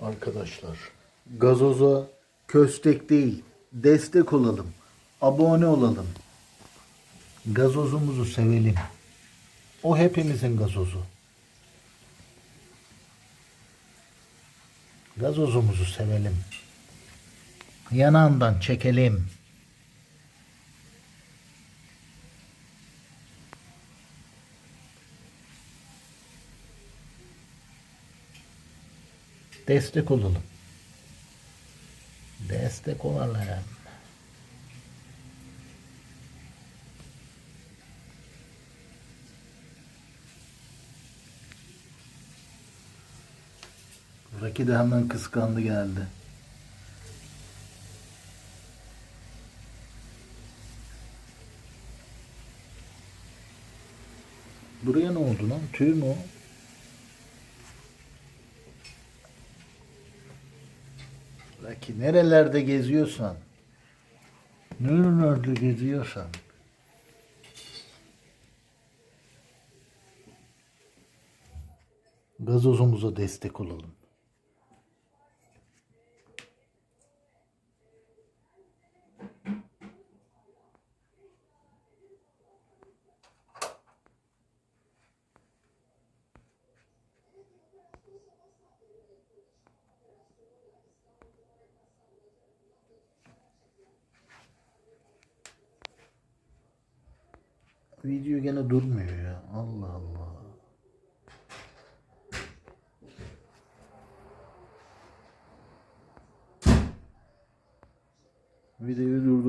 Arkadaşlar gazoza köstek değil destek olalım. Abone olalım. Gazozumuzu sevelim. O hepimizin gazozu. Gazozumuzu sevelim. Yanağından çekelim. Destek olalım. Destek olalım. Raki de hemen kıskandı geldi. Buraya ne oldu lan? Tüy mü o? Raki nerelerde geziyorsan. Nerelerde geziyorsan. Gazozumuza destek olalım. Video gene durmuyor ya. Allah Allah. Videoyu durdur.